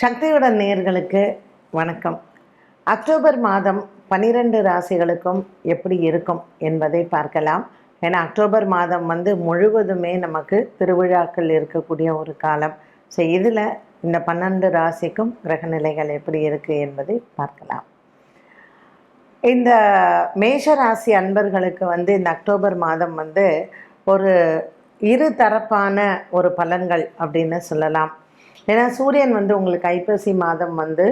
சக்தியுடன் நேர்களுக்கு வணக்கம். அக்டோபர் மாதம் பனிரெண்டு ராசிகளுக்கும் எப்படி இருக்கும் என்பதை பார்க்கலாம். ஏன்னா அக்டோபர் மாதம் வந்து முழுவதுமே நமக்கு திருவிழாக்கள் இருக்கக்கூடிய ஒரு காலம். ஸோ இதில் இந்த பன்னெண்டு ராசிக்கும் கிரகநிலைகள் எப்படி இருக்குது என்பதை பார்க்கலாம். இந்த மேஷ ராசி அன்பர்களுக்கு வந்து இந்த அக்டோபர் மாதம் வந்து ஒரு இரு தரப்பான ஒரு பலன்கள் அப்படின்னு சொல்லலாம். ஏன்னா சூரியன் வந்து உங்களுக்கு ஐப்பசி மாதம் வந்து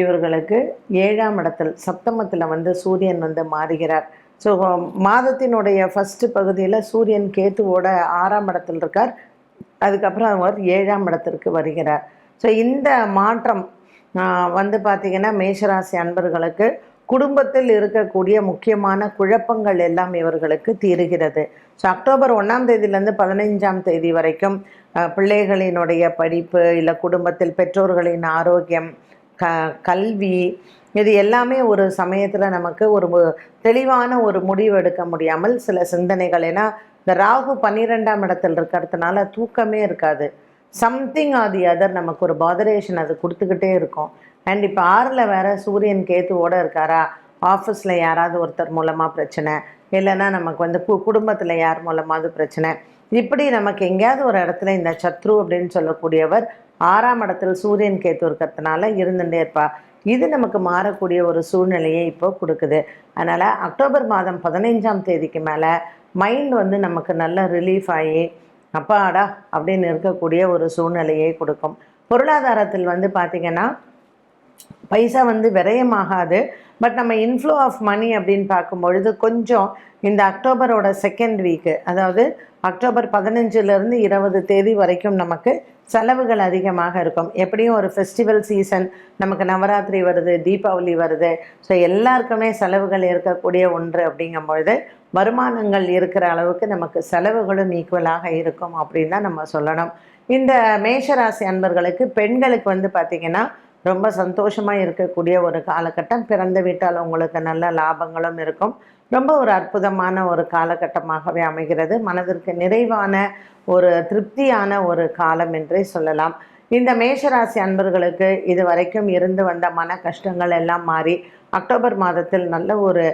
இவர்களுக்கு ஏழாம் இடத்தில் சப்தமத்தில் வந்து சூரியன் வந்து மாறுகிறார். ஸோ மாதத்தினுடைய ஃபஸ்ட்டு பகுதியில் சூரியன் கேத்துவோட ஆறாம் இடத்தில் இருக்கார். அதுக்கப்புறம் அவர் ஏழாம் இடத்திற்கு வருகிறார். ஸோ இந்த மாற்றம் வந்து பார்த்திங்கன்னா மேஷராசி அன்பர்களுக்கு குடும்பத்தில் இருக்கக்கூடிய முக்கியமான குழப்பங்கள் எல்லாம் இவர்களுக்கு தீருகிறது. ஸோ அக்டோபர் ஒன்றாம் தேதியிலேருந்து பதினைஞ்சாம் தேதி வரைக்கும் பிள்ளைகளினுடைய படிப்பு இல்லை குடும்பத்தில் பெற்றோர்களின் ஆரோக்கியம் க கல்வி இது எல்லாமே ஒரு சமயத்தில் நமக்கு ஒரு தெளிவான ஒரு முடிவு எடுக்க முடியாமல் சில சிந்தனைகள். ஏன்னா இந்த ராகு பன்னிரெண்டாம் இடத்தில் இருக்கிறதுனால தூக்கமே இருக்காது. சம்திங் ஆதி அதர் நமக்கு ஒரு பாதரேஷன் அது கொடுத்துக்கிட்டே இருக்கும். அண்ட் இப்போ ஆறில் வேறு சூரியன் கேத்துவோடு இருக்காரா? ஆஃபீஸில் யாராவது ஒருத்தர் மூலமாக பிரச்சனை. இல்லைன்னா நமக்கு வந்து கு குடும்பத்தில் யார் மூலமாவது பிரச்சனை. இப்படி நமக்கு எங்கேயாவது ஒரு இடத்துல இந்த சத்ரு அப்படின்னு சொல்லக்கூடியவர் ஆறாம் இடத்தில் சூரியன் கேத்து இருக்கிறதுனால இருந்துட்டே இருப்பா. இது நமக்கு மாறக்கூடிய ஒரு சூழ்நிலையை இப்போ கொடுக்குது. அதனால் அக்டோபர் மாதம் பதினைஞ்சாம் தேதிக்கு மேலே மைண்ட் வந்து நமக்கு நல்ல ரிலீஃப் ஆகி அப்பாடா அப்படின்னு இருக்கக்கூடிய ஒரு சூழ்நிலையை கொடுக்கும். பொருளாதாரத்தில் வந்து பார்த்திங்கன்னா பைசா வந்து விரயமாகாது. பட் நம்ம இன்ஃப்ளோ ஆஃப் மணி அப்படின்னு பார்க்கும்பொழுது கொஞ்சம் இந்த அக்டோபரோட செகண்ட் வீக்கு அதாவது அக்டோபர் பதினஞ்சுலேருந்து இருபது தேதி வரைக்கும் நமக்கு செலவுகள் அதிகமாக இருக்கும். எப்படியும் ஒரு ஃபெஸ்டிவல் சீசன் நமக்கு நவராத்திரி வருது தீபாவளி வருது. ஸோ எல்லாருக்குமே செலவுகள் இருக்கக்கூடிய ஒன்று அப்படிங்கும்பொழுது வருமானங்கள் இருக்கிற அளவுக்கு நமக்கு செலவுகளும் ஈக்குவலாக இருக்கும் அப்படின்னு தான் நம்ம சொல்லணும். இந்த மேஷராசி அன்பர்களுக்கு பெண்களுக்கு வந்து பார்த்திங்கன்னா ரொம்ப சந்தோஷமாக இருக்கக்கூடிய ஒரு காலகட்டம். பிறந்த வீட்டால் உங்களுக்கு நல்ல லாபங்களும் இருக்கும். ரொம்ப ஒரு அற்புதமான ஒரு காலகட்டமாகவே அமைகிறது. மனதிற்கு நிறைவான ஒரு திருப்தியான ஒரு காலம் என்றே சொல்லலாம். இந்த மேஷராசி அன்பர்களுக்கு இது வரைக்கும் இருந்து வந்த மன கஷ்டங்கள் எல்லாம் மாறி அக்டோபர் மாதத்தில் நல்ல ஒரு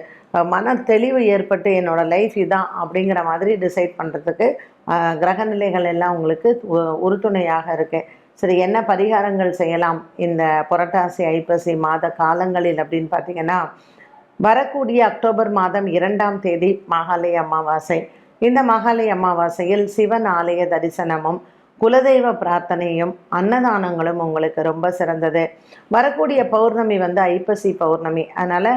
மன தெளிவு ஏற்பட்டு என்னோட லைஃப் இதான் அப்படிங்கிற மாதிரி டிசைட் பண்ணுறதுக்கு கிரகநிலைகள் எல்லாம் உங்களுக்கு உ- உறுதுணையாக இருக்குது சரி என்ன பரிகாரங்கள் செய்யலாம்? இந்த புரட்டாசி ஐப்பசி மாத காலங்களில் அப்படின்னு பார்த்தீங்கன்னா வரக்கூடிய அக்டோபர் மாதம் இரண்டாம் தேதி மகாலய அமாவாசை. இந்த மகாலய அமாவாசையில் சிவன் ஆலய தரிசனமும் குலதெய்வ பிரார்த்தனையும் அன்னதானங்களும் உங்களுக்கு ரொம்ப சிறந்தது. வரக்கூடிய பௌர்ணமி வந்து ஐப்பசி பௌர்ணமி. அதனால்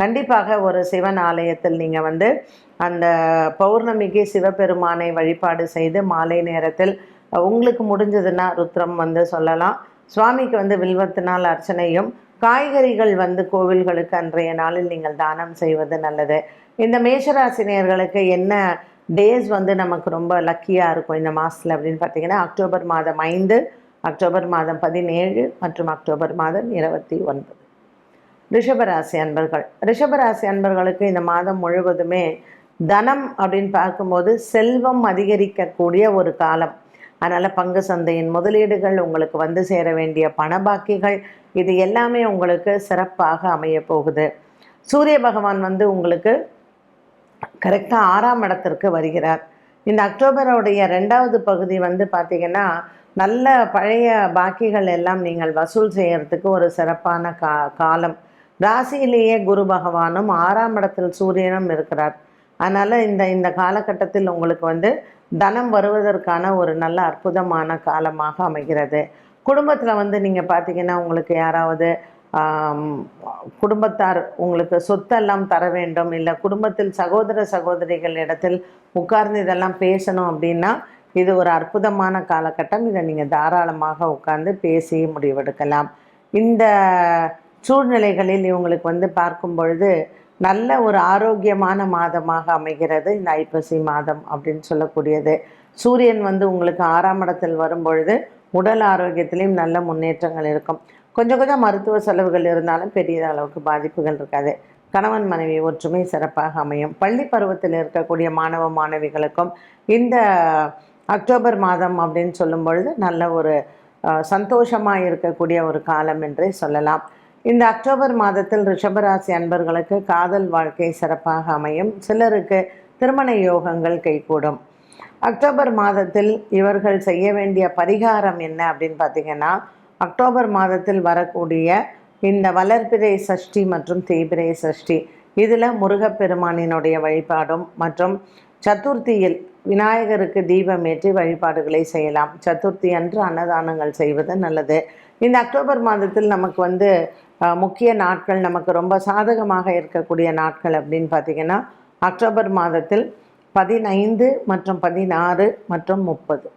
கண்டிப்பாக ஒரு சிவன் ஆலயத்தில் நீங்கள் வந்து அந்த பௌர்ணமிக்கு சிவபெருமானை வழிபாடு செய்து மாலை நேரத்தில் உங்களுக்கு முடிஞ்சதுன்னா ருத்ரம் வந்து சொல்லலாம். சுவாமிக்கு வந்து வில்வத்தினால் அர்ச்சனையும் காய்கறிகள் வந்து கோவில்களுக்கு அன்றைய நாளில் நீங்கள் தானம் செய்வது நல்லது. இந்த மேஷராசினியர்களுக்கு என்ன டேஸ் வந்து நமக்கு ரொம்ப லக்கியாக இருக்கும் இந்த மாதத்தில் அப்படின்னு பார்த்தீங்கன்னா அக்டோபர் மாதம் ஐந்து அக்டோபர் மாதம் பதினேழு மற்றும் அக்டோபர் மாதம் இருபத்தி ஒன்பது. ரிஷபராசி அன்பர்கள். ரிஷபராசி அன்பர்களுக்கு இந்த மாதம் முழுவதுமே தனம் அப்படின்னு பார்க்கும்போது செல்வம் அதிகரிக்கக்கூடிய ஒரு காலம். அதனால் பங்கு சந்தையின் முதலீடுகள் உங்களுக்கு வந்து சேர வேண்டிய பணபாக்கிகள் இது எல்லாமே உங்களுக்கு சிறப்பாக அமைய போகுது. சூரிய பகவான் வந்து உங்களுக்கு கரெக்டாக ஆறாம் இடத்திற்கு வருகிறார். இந்த அக்டோபருடைய ரெண்டாவது பகுதி வந்து பார்த்திங்கன்னா நல்ல பழைய பாக்கிகள் எல்லாம் நீங்கள் வசூல் செய்யறதுக்கு ஒரு சிறப்பான கா காலம். ராசியிலேயே குரு பகவானும் ஆறாம் இடத்தில் சூரியனும் இருக்கிறார். அதனால் இந்த இந்த காலகட்டத்தில் உங்களுக்கு வந்து தனம் வருவதற்கான ஒரு நல்ல அற்புதமான காலமாக அமைகிறது. குடும்பத்தில் வந்து நீங்கள் பார்த்தீங்கன்னா உங்களுக்கு யாராவது குடும்பத்தார் உங்களுக்கு சொத்தெல்லாம் தர வேண்டும். இல்லை குடும்பத்தில் சகோதர சகோதரிகள் இடத்தில் உட்கார்ந்து இதெல்லாம் பேசணும் அப்படின்னா இது ஒரு அற்புதமான காலகட்டம். இதை நீங்கள் தாராளமாக உட்கார்ந்து பேசி முடிவெடுக்கலாம். இந்த சூழ்நிலைகளில் இவங்களுக்கு வந்து பார்க்கும் பொழுது நல்ல ஒரு ஆரோக்கியமான மாதமாக அமைகிறது இந்த ஐப்பசி மாதம் அப்படின்னு சொல்லக்கூடியது. சூரியன் வந்து உங்களுக்கு ஆறாம் இடத்தில் வரும் பொழுது உடல் ஆரோக்கியத்திலையும் நல்ல முன்னேற்றங்கள் இருக்கும். கொஞ்சம் கொஞ்சம் மருத்துவ செலவுகள் இருந்தாலும் பெரிய அளவுக்கு பாதிப்புகள் இருக்காது. கணவன் மனைவி ஒற்றுமை சிறப்பாக அமையும். பள்ளி பருவத்தில் இருக்கக்கூடிய மாணவ மாணவிகளுக்கும் இந்த அக்டோபர் மாதம் அப்படின்னு சொல்லும் பொழுது நல்ல ஒரு சந்தோஷமாக இருக்கக்கூடிய ஒரு காலம் என்றே சொல்லலாம். இந்த அக்டோபர் மாதத்தில் ரிஷபராசி அன்பர்களுக்கு காதல் வாழ்க்கை சிறப்பாக அமையும். சிலருக்கு திருமண யோகங்கள் கைகூடும். அக்டோபர் மாதத்தில் இவர்கள் செய்ய வேண்டிய பரிகாரம் என்ன அப்படின்னு பார்த்தீங்கன்னா அக்டோபர் மாதத்தில் வரக்கூடிய இந்த வளர்பிறை சஷ்டி மற்றும் தீபிரை சஷ்டி. இதில் முருகப்பெருமானினுடைய வழிபாடும் மற்றும் சதுர்த்தியில் விநாயகருக்கு தீபம் ஏற்றி வழிபாடுகளை செய்யலாம். சதுர்த்தி அன்று அன்னதானங்கள் செய்வது நல்லது. இந்த அக்டோபர் மாதத்தில் நமக்கு வந்து முக்கிய நாட்கள் நமக்கு ரொம்ப சாதகமாக இருக்கக்கூடிய நாட்கள் அப்படின்னு பார்த்திங்கன்னா அக்டோபர் மாதத்தில் பதினைந்து மற்றும் பதினாறு மற்றும் முப்பது.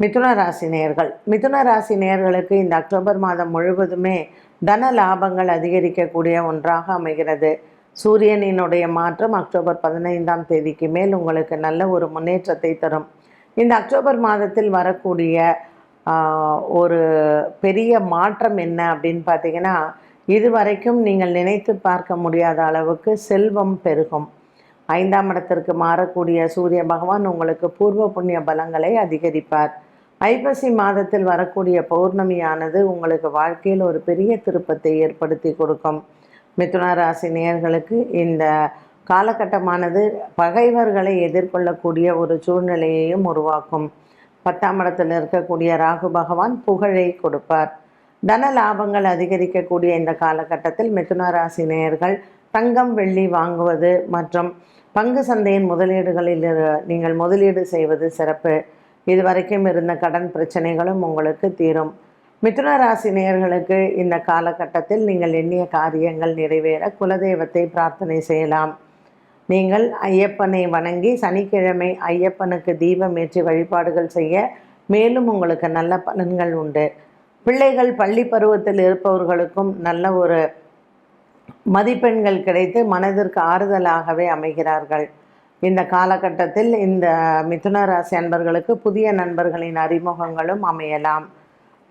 மிதுன ராசி நேர்கள். மிதுன ராசி நேயர்களுக்கு இந்த அக்டோபர் மாதம் முழுவதுமே தன லாபங்கள் அதிகரிக்கக்கூடிய ஒன்றாக அமைகிறது. சூரியனினுடைய மாற்றம் அக்டோபர் பதினைந்தாம் தேதிக்கு மேல் உங்களுக்கு நல்ல ஒரு முன்னேற்றத்தை தரும். இந்த அக்டோபர் மாதத்தில் வரக்கூடிய ஒரு பெரிய மாற்றம் என்ன அப்படின்னு பார்த்தீங்கன்னா இதுவரைக்கும் நீங்கள் நினைத்து பார்க்க முடியாத அளவுக்கு செல்வம் பெருகும். ஐந்தாம் இடத்திற்கு மாறக்கூடிய சூரிய பகவான் உங்களுக்கு பூர்வ புண்ணிய பலங்களை அதிகரிப்பார். ஐப்பசி மாதத்தில் வரக்கூடிய பௌர்ணமியானது உங்களுக்கு வாழ்க்கையில் ஒரு பெரிய திருப்பத்தை ஏற்படுத்தி கொடுக்கும். மிதுன ராசி நேயர்களுக்கு இந்த காலகட்டமானது பகைவர்களை எதிர்கொள்ளக்கூடிய ஒரு சூழ்நிலையையும் உருவாக்கும். பத்தாம் இடத்தில் இருக்கக்கூடிய ராகு பகவான் புகழை கொடுப்பார். தன லாபங்கள் அதிகரிக்கக்கூடிய இந்த காலகட்டத்தில் மிதுன ராசி நேயர்கள் தங்கம் வெள்ளி வாங்குவது மற்றும் பங்கு சந்தையின் முதலீடுகளில் நீங்கள் முதலீடு செய்வது சிறப்பு. இதுவரைக்கும் இருந்த கடன் பிரச்சனைகளும் உங்களுக்கு தீரும். மிதுன ராசி நேயர்களுக்கு இந்த காலகட்டத்தில் நீங்கள் எண்ணிய காரியங்கள் நிறைவேற குலதெய்வத்தை பிரார்த்தனை செய்யலாம். நீங்கள் ஐயப்பனை வணங்கி சனிக்கிழமை ஐயப்பனுக்கு தீபம் ஏற்றி வழிபாடுகள் செய்ய மேலும் உங்களுக்கு நல்ல பலன்கள் உண்டு. பிள்ளைகள் பள்ளி பருவத்தில் இருப்பவர்களுக்கும் நல்ல ஒரு மதிப்பெண்கள் கிடைத்து மனதிற்கு ஆறுதலாகவே அமைகிறார்கள். இந்த காலகட்டத்தில் இந்த மிதுன ராசி அன்பர்களுக்கு புதிய நண்பர்களின் அறிமுகங்களும் அமையலாம்.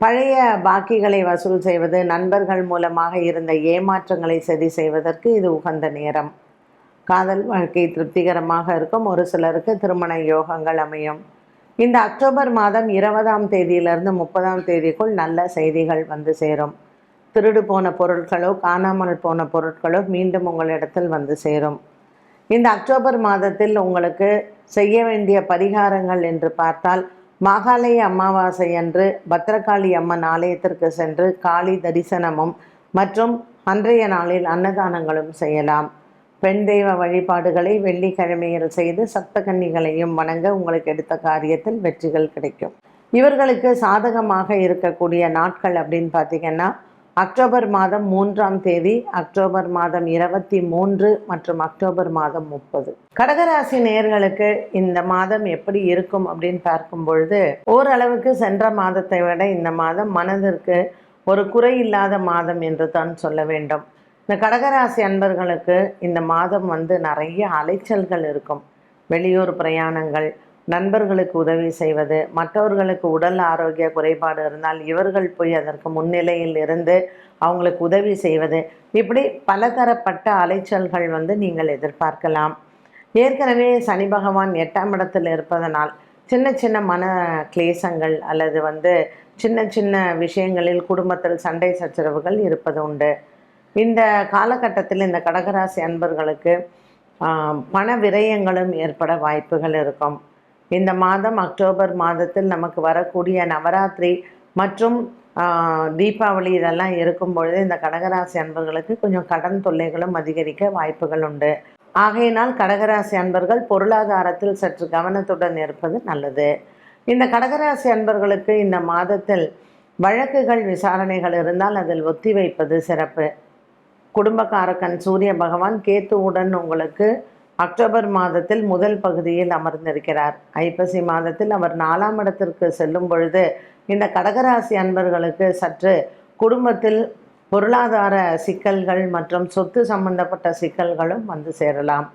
பழைய பாக்கிகளை வசூல் செய்வது நண்பர்கள் மூலமாக இருந்த ஏமாற்றங்களை சரி செய்வதற்கு இது உகந்த நேரம். காதல் வாழ்க்கை திருப்திகரமாக இருக்கும். ஒரு சிலருக்கு திருமண யோகங்கள் அமையும். இந்த அக்டோபர் மாதம் இருபதாம் தேதியிலிருந்து முப்பதாம் தேதிக்குள் நல்ல செய்திகள் வந்து சேரும். திருடு போன பொருட்களோ காணாமல் போன பொருட்களோ மீண்டும் உங்களிடத்தில் வந்து சேரும். இந்த அக்டோபர் மாதத்தில் உங்களுக்கு செய்ய வேண்டிய பரிகாரங்கள் என்று பார்த்தால் மாகாளய அமாவாசை அன்று பத்ரகாளி அம்மன் ஆலயத்திற்கு சென்று காளி தரிசனமும் மற்றும் அன்றைய நாளில் அன்னதானங்களும் செய்யலாம். பெண் தெய்வ வழிபாடுகளை வெள்ளிக்கிழமையில் செய்து சப்தகன்னிகளையும் வணங்க உங்களுக்கு எடுத்த காரியத்தில் வெற்றிகள் கிடைக்கும். இவர்களுக்கு சாதகமாக இருக்கக்கூடிய நாட்கள் அப்படின்னு பார்த்தீங்கன்னா அக்டோபர் மாதம் மூன்றாம் தேதி அக்டோபர் மாதம் இருபத்தி மூன்று மற்றும் அக்டோபர் மாதம் முப்பது. கடகராசி நேயர்களுக்கு இந்த மாதம் எப்படி இருக்கும் அப்படின்னு பார்க்கும் பொழுது ஓரளவுக்கு சென்ற மாதத்தை விட இந்த மாதம் மனதிற்கு ஒரு குறை இல்லாத மாதம் என்று தான் சொல்ல வேண்டும். இந்த கடகராசி அன்பர்களுக்கு இந்த மாதம் வந்து நிறைய அலைச்சல்கள் இருக்கும். வெளியூர் பிரயாணங்கள் நண்பர்களுக்கு உதவி செய்வது மற்றவர்களுக்கு உடல் ஆரோக்கிய குறைபாடு இருந்தால் இவர்கள் போய் அதற்கு முன்னிலையில் இருந்து அவங்களுக்கு உதவி செய்வது. இப்படி பலதரப்பட்ட அலைச்சல்கள் வந்து நீங்கள் எதிர்பார்க்கலாம். ஏற்கனவே சனி பகவான் எட்டாம் இடத்தில் இருப்பதனால் சின்ன சின்ன மன கிளேசங்கள் அல்லது வந்து சின்ன சின்ன விஷயங்களில் குடும்பத்தில் சண்டை சச்சரவுகள் இருப்பது உண்டு. இந்த காலகட்டத்தில் இந்த கடகராசி அன்பர்களுக்கு பண விரயங்களும் ஏற்பட வாய்ப்புகள் இருக்கும். இந்த மாதம் அக்டோபர் மாதத்தில் நமக்கு வரக்கூடிய நவராத்திரி மற்றும் தீபாவளி இதெல்லாம் இருக்கும் பொழுது இந்த கடகராசி அன்பர்களுக்கு கொஞ்சம் கடன் தொல்லைகளும் அதிகரிக்க வாய்ப்புகள் உண்டு. ஆகையினால் கடகராசி அன்பர்கள் பொருளாதாரத்தில் சற்று கவனத்துடன் இருப்பது நல்லது. இந்த கடகராசி அன்பர்களுக்கு இந்த மாதத்தில் வழக்குகள் விசாரணைகள் இருந்தால் அதில் ஒத்தி வைப்பது சிறப்பு. குடும்பக்காரக்கன் சூரிய பகவான் கேத்துவுடன் உங்களுக்கு அக்டோபர் மாதத்தில் முதல் பகுதியில் அமர்ந்திருக்கிறார். ஐப்பசி மாதத்தில் அவர் நாலாம் இடத்திற்கு செல்லும் பொழுது இந்த கடகராசி அன்பர்களுக்கு சற்று குடும்பத்தில் பொருளாதார சிக்கல்கள் மற்றும் சொத்து சம்பந்தப்பட்ட சிக்கல்களும் வந்து சேரலாம்.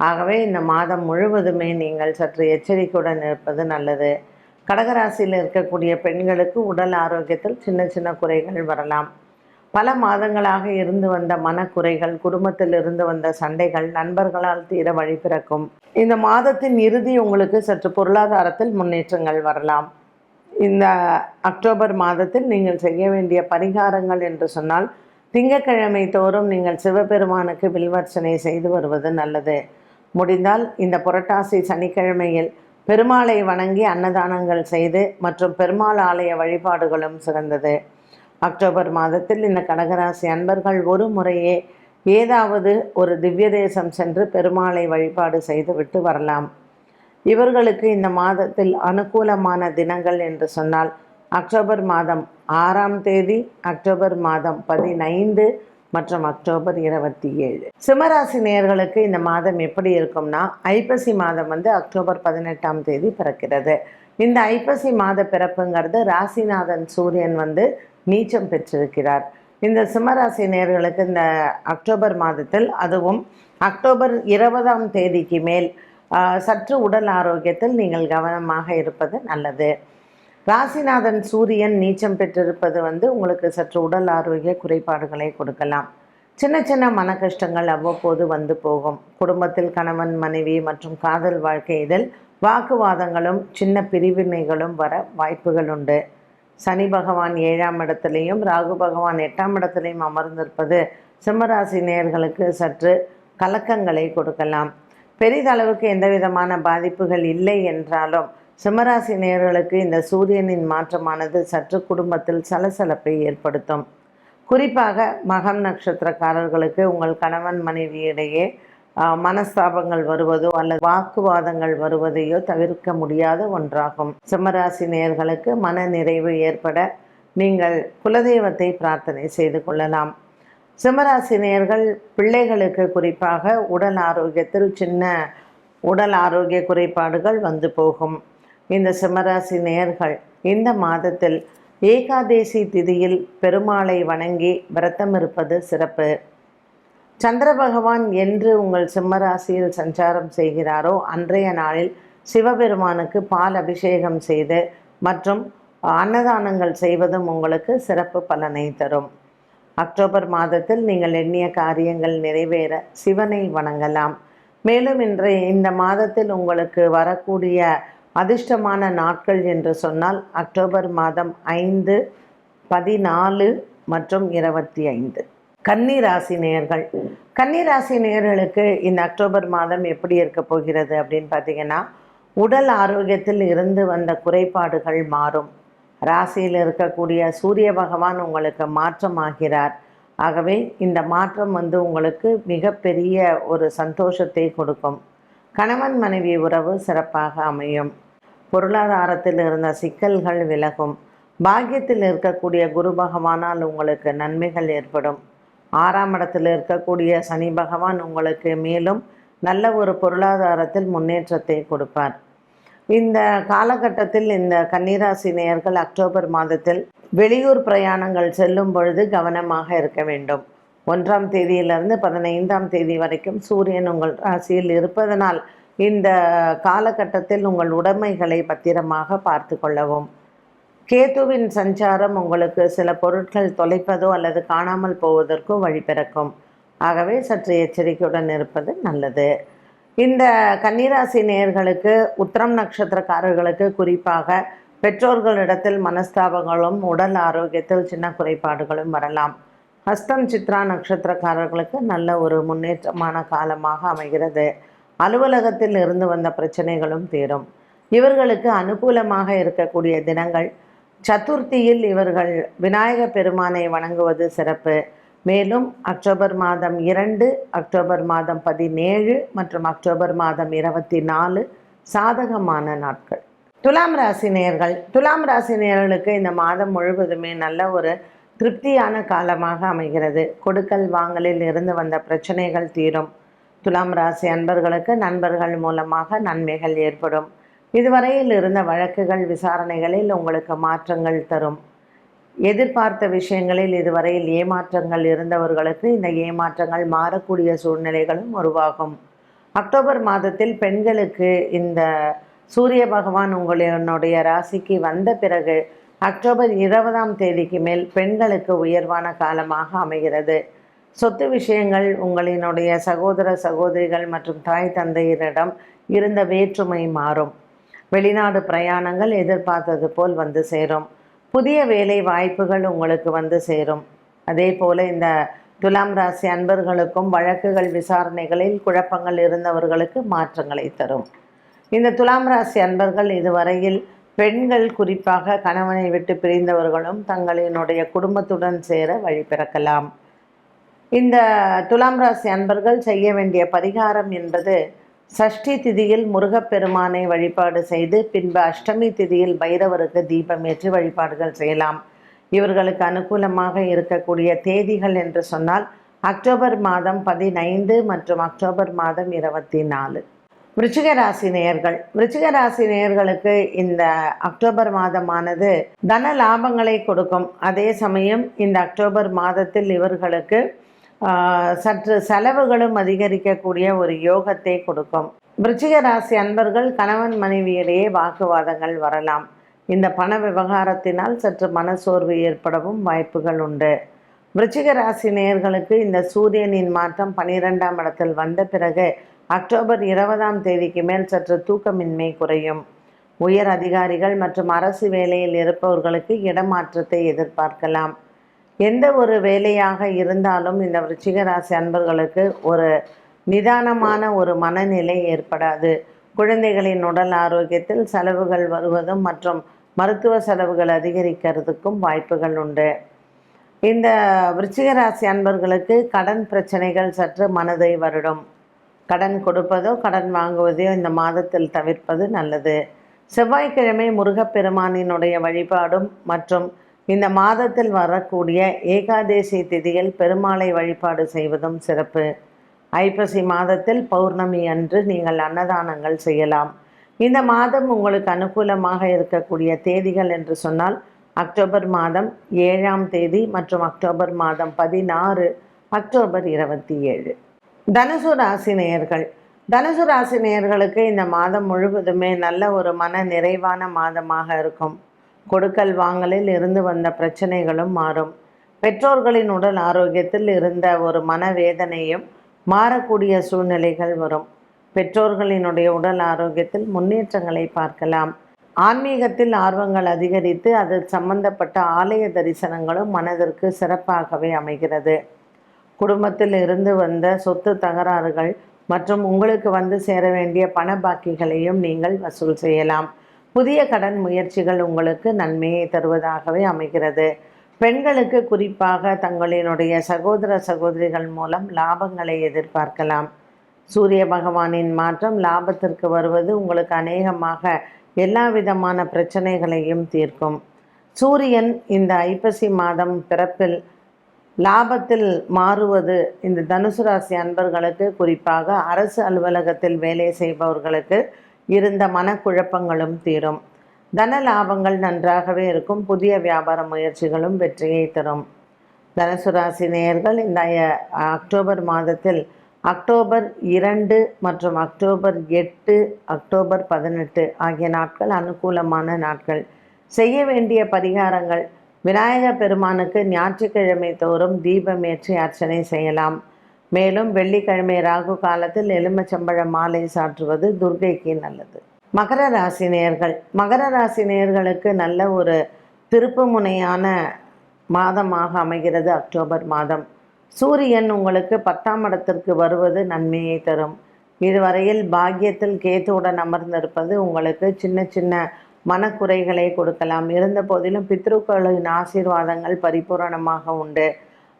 ஆகவே இந்த மாதம் முழுவதுமே நீங்கள் சற்று எச்சரிக்கையுடன் இருப்பது நல்லது. கடகராசியில் இருக்கக்கூடிய பெண்களுக்கு உடல் ஆரோக்கியத்தில் சின்ன சின்ன குறைகள் வரலாம். பல மாதங்களாக இருந்து வந்த மனக்குறைகள் குடும்பத்தில் இருந்து வந்த சண்டைகள் நண்பர்களால் தீர வழிபிறக்கும் இந்த மாதத்தின் இறுதி உங்களுக்கு சற்று பொருளாதாரத்தில் முன்னேற்றங்கள் வரலாம். இந்த அக்டோபர் மாதத்தில் நீங்கள் செய்ய வேண்டிய பரிகாரங்கள் என்று சொன்னால் திங்கட்கிழமை தோறும் நீங்கள் சிவபெருமானுக்கு வில்வர்ச்சனை செய்து வருவது நல்லது. முடிந்தால் இந்த புரட்டாசி சனிக்கிழமையில் பெருமாளை வணங்கி அன்னதானங்கள் செய்து மற்றும் பெருமாள் ஆலய வழிபாடுகளும் சிறந்தது. அக்டோபர் மாதத்தில் இந்த கடகராசி அன்பர்கள் ஒரு முறையே ஏதாவது ஒரு திவ்ய தேசம் சென்று பெருமாளை வழிபாடு செய்துவிட்டு வரலாம். இவர்களுக்கு இந்த மாதத்தில் அனுகூலமான தினங்கள் என்று சொன்னால் அக்டோபர் மாதம் ஆறாம் தேதி அக்டோபர் மாதம் பதினைந்து மற்றும் அக்டோபர் இருபத்தி ஏழு. சிம்மராசி நேயர்களுக்கு இந்த மாதம் எப்படி இருக்கும்னா ஐப்பசி மாதம் வந்து அக்டோபர் பதினெட்டாம் தேதி பிறக்கிறது. இந்த ஐப்பசி மாத பிறப்புங்கிறது ராசிநாதன் சூரியன் வந்து நீச்சம் பெற்றிருக்கிறார். இந்த சிம்மராசி நேர்களுக்கு இந்த அக்டோபர் மாதத்தில் அதுவும் அக்டோபர் இருபதாம் தேதிக்கு மேல் சற்று உடல் ஆரோக்கியத்தில் நீங்கள் கவனமாக இருப்பது நல்லது. ராசிநாதன் சூரியன் நீச்சம் பெற்றிருப்பது வந்து உங்களுக்கு சற்று உடல் ஆரோக்கிய குறைபாடுகளை கொடுக்கலாம். சின்ன சின்ன மன கஷ்டங்கள் அவ்வப்போது வந்து போகும். குடும்பத்தில் கணவன் மனைவி மற்றும் காதல் வாழ்க்கை இதில் வாக்குவாதங்களும் சின்ன பிரிவினைகளும் வர வாய்ப்புகள் உண்டு. சனி பகவான் ஏழாம் இடத்துலையும் ராகு பகவான் எட்டாம் இடத்துலையும் அமர்ந்திருப்பது சிம்மராசி நேயர்களுக்கு சற்று கலக்கங்களை கொடுக்கலாம். பெரிதளவுக்கு எந்த விதமான பாதிப்புகள் இல்லை என்றாலும் சிம்மராசி நேயர்களுக்கு இந்த சூரியனின் மாற்றமானது சற்று குடும்பத்தில் சலசலப்பை ஏற்படுத்தும். குறிப்பாக மகம் நட்சத்திரக்காரர்களுக்கு உங்கள் கணவன் மனைவியிடையே மனஸ்தாபங்கள் வருவதோ அல்லது வாக்குவாதங்கள் வருவதையோ தவிர்க்க முடியாத ஒன்றாகும். சிம்மராசி நேயர்களுக்கு மன நிறைவு ஏற்பட நீங்கள் குலதெய்வத்தை பிரார்த்தனை செய்து கொள்ளலாம். சிம்மராசி நேயர்கள் பிள்ளைகளுக்கு குறிப்பாக உடல் ஆரோக்கியத்தில் சின்ன உடல் ஆரோக்கிய குறைபாடுகள் வந்து போகும். இந்த சிம்மராசி நேயர்கள் இந்த மாதத்தில் ஏகாதேசி திதியில் பெருமாளை வணங்கி விரதம் இருப்பது சிறப்பு. சந்திர பகவான் என்று உங்கள் சிம்மராசியில் சஞ்சாரம் செய்கிறாரோ அன்றைய நாளில் சிவபெருமானுக்கு பால் அபிஷேகம் செய்து மற்றும் அன்னதானங்கள் செய்வதும் உங்களுக்கு சிறப்பு பலனை தரும். அக்டோபர் மாதத்தில் நீங்கள் எண்ணிய காரியங்கள் நிறைவேற சிவனை வணங்கலாம். மேலும் இன்றைய இந்த மாதத்தில் உங்களுக்கு வரக்கூடிய அதிர்ஷ்டமான நாட்கள் என்று சொன்னால் அக்டோபர் மாதம் ஐந்து பதினாலு மற்றும் இருபத்தி ஐந்து. கன்னிராசி நேயர்கள். கன்னிராசி நேயர்களுக்கு இந்த அக்டோபர் மாதம் எப்படி இருக்க போகிறது அப்படின்னு பார்த்தீங்கன்னா உடல் ஆரோக்கியத்தில் இருந்து வந்த குறைபாடுகள் மாறும். ராசியில் இருக்கக்கூடிய சூரிய பகவான் உங்களுக்கு மாற்றமாகிறார். ஆகவே இந்த மாற்றம் வந்து உங்களுக்கு மிகப்பெரிய ஒரு சந்தோஷத்தை கொடுக்கும். கணவன் மனைவி உறவு சிறப்பாக அமையும். பொருளாதாரத்தில் இருந்த சிக்கல்கள் விலகும். பாக்கியத்தில் இருக்கக்கூடிய குரு பகவானால் உங்களுக்கு நன்மைகள் ஏற்படும். ஆறாம் இடத்தில் இருக்கக்கூடிய சனி பகவான் உங்களுக்கு மேலும் நல்ல ஒரு பொருளாதாரத்தில் முன்னேற்றத்தை கொடுப்பார். இந்த காலகட்டத்தில் இந்த கன்னிராசி நேயர்கள் அக்டோபர் மாதத்தில் வெளியூர் பிரயாணங்கள் செல்லும் பொழுது கவனமாக இருக்க வேண்டும். ஒன்றாம் தேதியிலிருந்து பதினைந்தாம் தேதி வரைக்கும் சூரியன் உங்கள் ராசியில் இருப்பதனால் இந்த காலகட்டத்தில் உங்கள் உடைமைகளை பத்திரமாக பார்த்து கொள்ளவும். கேதுவின் சஞ்சாரம் உங்களுக்கு சில பொருட்கள் தொலைப்பதோ அல்லது காணாமல் போவதற்கோ வழிபிறக்கும் ஆகவே சற்று எச்சரிக்கையுடன் இருப்பது நல்லது. இந்த கன்னிராசி நேயர்களுக்கு உத்திரம் நட்சத்திரக்காரர்களுக்கு குறிப்பாக பெற்றோர்களிடத்தில் மனஸ்தாபங்களும் உடல் ஆரோக்கியத்தில் சின்ன குறைபாடுகளும் வரலாம். ஹஸ்தம் சித்ரா நட்சத்திரக்காரர்களுக்கு நல்ல ஒரு முன்னேற்றமான காலமாக அமைகிறது. அலுவலகத்தில் இருந்து வந்த பிரச்சனைகளும் தீரும். இவர்களுக்கு அனுகூலமாக இருக்கக்கூடிய தினங்கள் சதுர்த்தியில் இவர்கள் விநாயக பெருமானை வணங்குவது சிறப்பு. மேலும் அக்டோபர் மாதம் இரண்டு அக்டோபர் மாதம் பதினேழு மற்றும் அக்டோபர் மாதம் இருபத்தி நாலு சாதகமான நாட்கள். துலாம் ராசி நேர்கள் துலாம் ராசி நேர்களுக்கு இந்த மாதம் முழுவதுமே நல்ல ஒரு திருப்தியான காலமாக அமைகிறது. கொடுக்கல் வாங்கலில் இருந்து வந்த பிரச்சனைகள் தீரும். துலாம் ராசி அன்பர்களுக்கு நண்பர்கள் மூலமாக நன்மைகள் ஏற்படும். இதுவரையில் இருந்த வழக்குகள் விசாரணைகளில் உங்களுக்கு மாற்றங்கள் தரும். எதிர்பார்த்த விஷயங்களில் இதுவரையில் ஏமாற்றங்கள் இருந்தவர்களுக்கு இந்த ஏமாற்றங்கள் மாறக்கூடிய சூழ்நிலைகளும் உருவாகும். அக்டோபர் மாதத்தில் பெண்களுக்கு இந்த சூரிய பகவான் உங்களுடைய ராசிக்கு வந்த பிறகு அக்டோபர் இருபதாம் தேதிக்கு மேல் பெண்களுக்கு உயர்வான காலமாக அமைகிறது. சொத்து விஷயங்கள் உங்களினுடைய சகோதர சகோதரிகள் மற்றும் தாய் தந்தையரிடம் இருந்த வேற்றுமை மாறும். வெளிநாடு பிரயாணங்கள் எதிர்பார்த்தது போல் வந்து சேரும். புதிய வேலை வாய்ப்புகள் உங்களுக்கு வந்து சேரும். அதே போல் இந்த துலாம் ராசி அன்பர்களுக்கும் வழக்குகள் விசாரணைகளில் குழப்பங்கள் இருந்தவர்களுக்கு மாற்றங்களை தரும். இந்த துலாம் ராசி அன்பர்கள் இதுவரையில் பெண்கள் குறிப்பாக கணவனை விட்டு பிரிந்தவர்களும் தங்களினுடைய குடும்பத்துடன் சேர வழி பிறக்கலாம். இந்த துலாம் ராசி அன்பர்கள் செய்ய வேண்டிய பரிகாரம் என்பது சஷ்டி திதியில் முருகப்பெருமானை வழிபாடு செய்து பின்பு அஷ்டமி திதியில் பைரவருக்கு தீபம் ஏற்றி வழிபாடுகள் செய்யலாம். இவர்களுக்கு அனுகூலமாக இருக்கக்கூடிய தேதிகள் என்று சொன்னால் அக்டோபர் மாதம் பதினைந்து மற்றும் அக்டோபர் மாதம் இருபத்தி நாலு. விருச்சிக ராசி நேயர்கள். விருச்சிக ராசி நேயர்களுக்கு இந்த அக்டோபர் மாதமானது தன லாபங்களை கொடுக்கும். அதே சமயம் இந்த அக்டோபர் மாதத்தில் இவர்களுக்கு சற்று செலவுகளும் அதிகரிக்கக்கூடிய ஒரு யோகத்தை கொடுக்கும். விருச்சிக ராசி அன்பர்கள் கணவன் மனைவியிடையே வாக்குவாதங்கள் வரலாம். இந்த பண விவகாரத்தினால் சற்று மனசோர்வு ஏற்படவும் வாய்ப்புகள் உண்டு. விருச்சிக ராசி நேயர்களுக்கு இந்த சூரியனின் மாற்றம் பனிரெண்டாம் இடத்தில் வந்த பிறகு அக்டோபர் இருபதாம் தேதிக்கு மேல் சற்று தூக்கமின்மை குறையும். உயர் அதிகாரிகள் மற்றும் அரசு வேலையில் இருப்பவர்களுக்கு இடமாற்றத்தை எதிர்பார்க்கலாம். எந்த ஒரு வேலையாக இருந்தாலும் இந்த விருச்சிக ராசி அன்பர்களுக்கு ஒரு நிதானமான ஒரு மனநிலை ஏற்படாது. குழந்தைகளின் உடல் ஆரோக்கியத்தில் செலவுகள் வருவதும் மற்றும் மருத்துவ செலவுகள் அதிகரிக்கிறதுக்கும் வாய்ப்புகள் உண்டு. இந்த விருச்சிக ராசி அன்பர்களுக்கு கடன் பிரச்சனைகள் சற்று மனதை வருடும். கடன் கொடுப்பதோ கடன் வாங்குவதையோ இந்த மாதத்தில் தவிர்ப்பது நல்லது. செவ்வாய்க்கிழமை முருகப்பெருமானினுடைய வழிபாடும் மற்றும் இந்த மாதத்தில் வரக்கூடிய ஏகாதேசி திதியில் பெருமாளை வழிபாடு செய்வதும் சிறப்பு. ஐப்பசி மாதத்தில் பௌர்ணமி அன்று நீங்கள் அன்னதானங்கள் செய்யலாம். இந்த மாதம் உங்களுக்கு அனுகூலமாக இருக்கக்கூடிய தேதிகள் என்று சொன்னால் அக்டோபர் மாதம் ஏழாம் தேதி மற்றும் அக்டோபர் மாதம் பதினாறு அக்டோபர் இருபத்தி ஏழு. தனுசு ராசி நேயர்கள். தனுசு ராசி நேயர்களுக்கு இந்த மாதம் முழுவதுமே நல்ல ஒரு மன நிறைவான மாதமாக இருக்கும். கொடுக்கல் வாங்கலில் இருந்து வந்த பிரச்சனைகளும் மாறும். பெற்றோர்களின் உடல் ஆரோக்கியத்தில் இருந்த ஒரு மனவேதனையும் மாறக்கூடிய சூழ்நிலைகள் வரும். பெற்றோர்களினுடைய உடல் ஆரோக்கியத்தில் முன்னேற்றங்களை பார்க்கலாம். ஆன்மீகத்தில் ஆர்வங்கள் அதிகரித்து அது சம்பந்தப்பட்ட ஆலய தரிசனங்களும் மனதிற்கு சிறப்பாகவே அமைகிறது. குடும்பத்தில் இருந்து வந்த சொத்து தகராறுகள் மற்றும் உங்களுக்கு வந்து சேர வேண்டிய பண பாக்கிகளையும் நீங்கள் வசூல் செய்யலாம். புதிய கடன் முயற்சிகள் உங்களுக்கு நன்மையை தருவதாகவே அமைகிறது. பெண்களுக்கு குறிப்பாக தங்களினுடைய சகோதர சகோதரிகள் மூலம் லாபங்களை எதிர்பார்க்கலாம். சூரிய பகவானின் மாற்றம் லாபத்திற்கு வருவது உங்களுக்கு அநேகமாக எல்லா விதமான பிரச்சனைகளையும் தீர்க்கும். சூரியன் இந்த ஐப்பசி மாதம் பிறப்பில் லாபத்தில் மாறுவது இந்த தனுசு ராசி அன்பர்களுக்கு குறிப்பாக அரசு அலுவலகத்தில் வேலை செய்பவர்களுக்கு இருந்த மனக்குழப்பங்களும் தீரும். தன லாபங்கள் நன்றாகவே இருக்கும். புதிய வியாபார முயற்சிகளும் வெற்றியை தரும். தனுசு ராசி நேயர்கள் இந்த அக்டோபர் மாதத்தில் அக்டோபர் இரண்டு மற்றும் அக்டோபர் எட்டு அக்டோபர் பதினெட்டு ஆகிய நாட்கள் அனுகூலமான நாட்கள். செய்ய வேண்டிய பரிகாரங்கள். விநாயக பெருமானுக்கு ஞாயிற்றுக்கிழமை தோறும் தீபமேற்றி அர்ச்சனை செய்யலாம். மேலும் வெள்ளிக்கிழமை ராகு காலத்தில் எலுமிச்சம்பழ மாலை சாற்றுவது துர்க்கைக்கு நல்லது. மகர ராசி நேயர்கள். மகர ராசி நேயர்களுக்கு நல்ல ஒரு திருப்புமுனையான மாதமாக அமைகிறது அக்டோபர் மாதம். சூரியன் உங்களுக்கு பத்தாம் இடத்திற்கு வருவது நன்மையை தரும். இதுவரையில் பாக்கியத்தில் கேத்துடன் அமர்ந்திருப்பது உங்களுக்கு சின்ன சின்ன மனக்குறைகளை கொடுக்கலாம். இருந்த போதிலும் பித்ருக்களின் ஆசீர்வாதங்கள் பரிபூரணமாக உண்டு.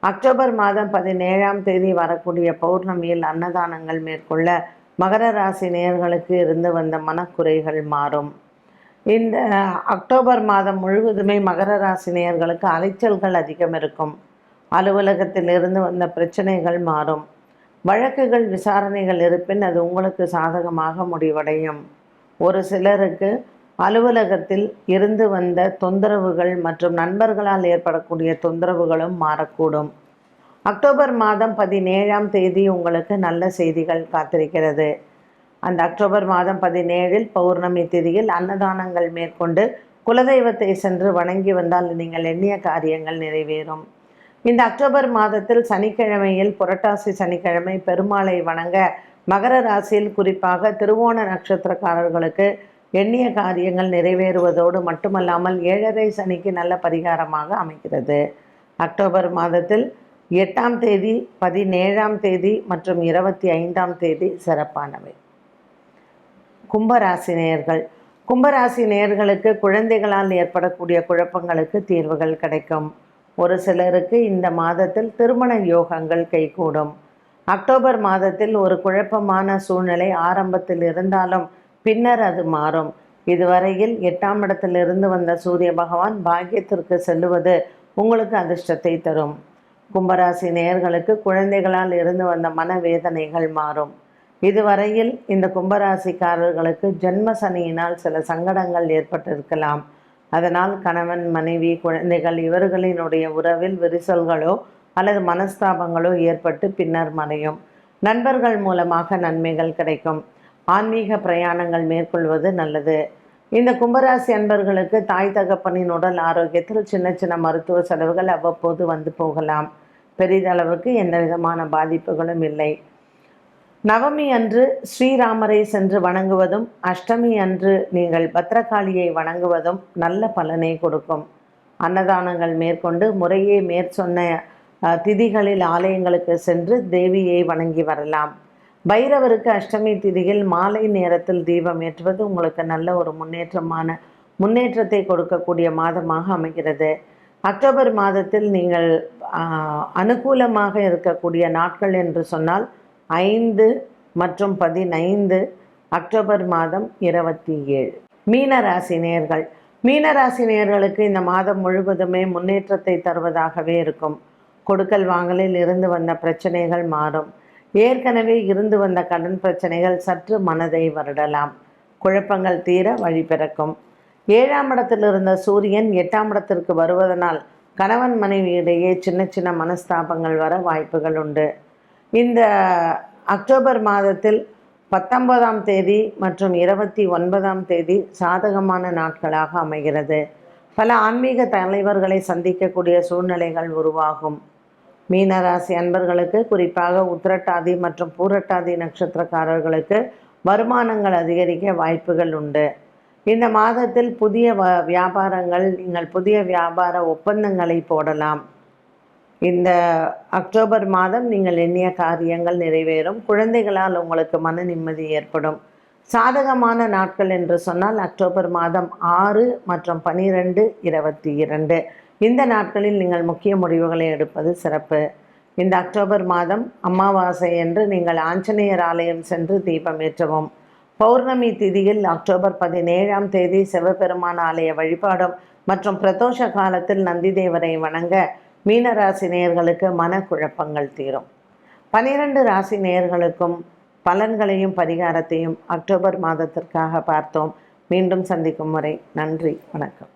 அக்டோபர் மாதம் பதினேழாம் தேதி வரக்கூடிய பௌர்ணமியில் அன்னதானங்கள் மேற்கொள்ள மகர ராசி நேர்களுக்கு இருந்து வந்த மனக்குறைகள் மாறும். இந்த அக்டோபர் மாதம் முழுவதுமே மகர ராசி நேயர்களுக்கு அலைச்சல்கள் அதிகம் இருக்கும். அலுவலகத்தில் இருந்து வந்த பிரச்சனைகள் மாறும். வழக்குகள் விசாரணைகள் இருப்பின் அது உங்களுக்கு சாதகமாக முடிவடையும். ஒரு சிலருக்கு அலுவலகத்தில் இருந்து வந்த தொந்தரவுகள் மற்றும் நண்பர்களால் ஏற்படக்கூடிய தொந்தரவுகளும் மாறக்கூடும். அக்டோபர் மாதம் பதினேழாம் தேதி உங்களுக்கு நல்ல செய்திகள் காத்திருக்கிறது. அந்த அக்டோபர் மாதம் பதினேழில் பௌர்ணமி திதியில் அன்னதானங்கள் மேற்கொண்டு குலதெய்வத்தை சென்று வணங்கி வந்தால் நீங்கள் எண்ணிய காரியங்கள் நிறைவேறும். இந்த அக்டோபர் மாதத்தில் சனிக்கிழமையில் புரட்டாசி சனிக்கிழமை பெருமாளை வணங்க மகர ராசியில் குறிப்பாக திருவோண நட்சத்திரக்காரர்களுக்கு எண்ணிய காரியங்கள் நிறைவேறுவதோடு மட்டுமல்லாமல் ஏழரை சனிக்கு நல்ல பரிகாரமாக அமைகிறது. அக்டோபர் மாதத்தில் எட்டாம் தேதி பதினேழாம் தேதி மற்றும் இருபத்தி ஐந்தாம் தேதி சிறப்பானவை. கும்பராசி நேயர்கள். கும்பராசி நேயர்களுக்கு குழந்தைகளால் ஏற்படக்கூடிய குழப்பங்களுக்கு தீர்வுகள் கிடைக்கும். ஒரு சிலருக்கு இந்த மாதத்தில் திருமண யோகங்கள் கைகூடும். அக்டோபர் மாதத்தில் ஒரு குழப்பமான சூழ்நிலை ஆரம்பத்தில் இருந்தாலும் பின்னர் அது மாறும். இதுவரையில் எட்டாம் இடத்திலிருந்து வந்த சூரிய பகவான் பாக்கியத்திற்கு செல்லுவது உங்களுக்கு அதிர்ஷ்டத்தை தரும். கும்பராசி நேயர்களுக்கு குழந்தைகளால் இருந்து வந்த மனவேதனைகள் மாறும். இதுவரையில் இந்த கும்பராசிக்காரர்களுக்கு ஜென்ம சனியினால் சில சங்கடங்கள் ஏற்பட்டிருக்கலாம். அதனால் கணவன் மனைவி குழந்தைகள் இவர்களினுடைய உறவில் விரிசல்களோ அல்லது மனஸ்தாபங்களோ ஏற்பட்டு பின்னர் மறையும். நண்பர்கள் மூலமாக நன்மைகள் கிடைக்கும். ஆன்மீக பிரயாணங்கள் மேற்கொள்வது நல்லது. இந்த கும்பராசி அன்பர்களுக்கு தாய் தகப்பனின் உடல் ஆரோக்கியத்தில் சின்ன சின்ன மருத்துவ செலவுகள் அவ்வப்போது வந்து போகலாம். பெரிதளவுக்கு எந்த விதமான பாதிப்புகளும் இல்லை. நவமி அன்று ஸ்ரீராமரை சென்று வணங்குவதும் அஷ்டமி அன்று நீங்கள் பத்ரகாளியை வணங்குவதும் நல்ல பலனை கொடுக்கும். அன்னதானங்கள் மேற்கொண்டு முறையே மேற்சொன்ன திதிகளில் ஆலயங்களுக்கு சென்று தேவியை வணங்கி வரலாம். பைரவருக்கு அஷ்டமி திதியில் மாலை நேரத்தில் தீபம் ஏற்றுவது உங்களுக்கு நல்ல ஒரு முன்னேற்றமான முன்னேற்றத்தை கொடுக்கக்கூடிய மாதமாக அமைகிறது. அக்டோபர் மாதத்தில் நீங்கள் அனுகூலமாக இருக்கக்கூடிய நாட்கள் என்று சொன்னால் ஐந்து மற்றும் பதினைந்து அக்டோபர் மாதம் இருபத்தி ஏழு. மீனராசி நேர்கள். மீனராசி நேர்களுக்கு இந்த மாதம் முழுவதுமே முன்னேற்றத்தை தருவதாகவே இருக்கும். கொடுக்கல் வாங்கலில் இருந்து வந்த பிரச்சனைகள் மாறும். ஏற்கனவே இருந்து வந்த கடன் பிரச்சனைகள் சற்று மனதை வருடலாம். குழப்பங்கள் தீர வழி பிறக்கும். ஏழாம் இடத்தில் இருந்த சூரியன் எட்டாம் இடத்திற்கு வருவதனால் கணவன் மனைவியிடையே சின்ன சின்ன மனஸ்தாபங்கள் வர வாய்ப்புகள் உண்டு. இந்த அக்டோபர் மாதத்தில் பத்தொன்பதாம் தேதி மற்றும் இருபத்தி ஒன்பதாம் தேதி சாதகமான நாட்களாக அமைகிறது. பல ஆன்மீக தலைவர்களை சந்திக்கக்கூடிய சூழ்நிலைகள் உருவாகும். மீனராசி அன்பர்களுக்கு குறிப்பாக உத்திரட்டாதி மற்றும் பூரட்டாதி நட்சத்திரக்காரர்களுக்கு வருமானங்கள் அதிகரிக்க வாய்ப்புகள் உண்டு. இந்த மாதத்தில் புதிய வ வியாபாரங்கள் நீங்கள் புதிய வியாபார ஒப்பந்தங்களை போடலாம். இந்த அக்டோபர் மாதம் நீங்கள் எண்ணிய காரியங்கள் நிறைவேறும். குழந்தைகளால் உங்களுக்கு மன நிம்மதி ஏற்படும். சாதகமான நாட்கள் என்று சொன்னால் அக்டோபர் மாதம் ஆறு மற்றும் பனிரெண்டு இருபத்தி இரண்டு. இந்த நாட்களில் நீங்கள் முக்கிய முடிவுகளை எடுப்பது சிறப்பு. இந்த அக்டோபர் மாதம் அமாவாசை என்று நீங்கள் ஆஞ்சநேயர் ஆலயம் சென்று தீபம் ஏற்றவும். பௌர்ணமி திதியில் அக்டோபர் பதினேழாம் தேதி சிவபெருமான் ஆலய வழிபாடும் மற்றும் பிரதோஷ காலத்தில் நந்திதேவரை வணங்க மீனராசி நேயர்களுக்கு மனக்குழப்பங்கள் தீரும். பனிரெண்டு ராசி நேயர்களுக்கும் பலன்களையும் பரிகாரத்தையும் அக்டோபர் மாதத்திற்காக பார்த்தோம். மீண்டும் சந்திக்கும் முறை. நன்றி. வணக்கம்.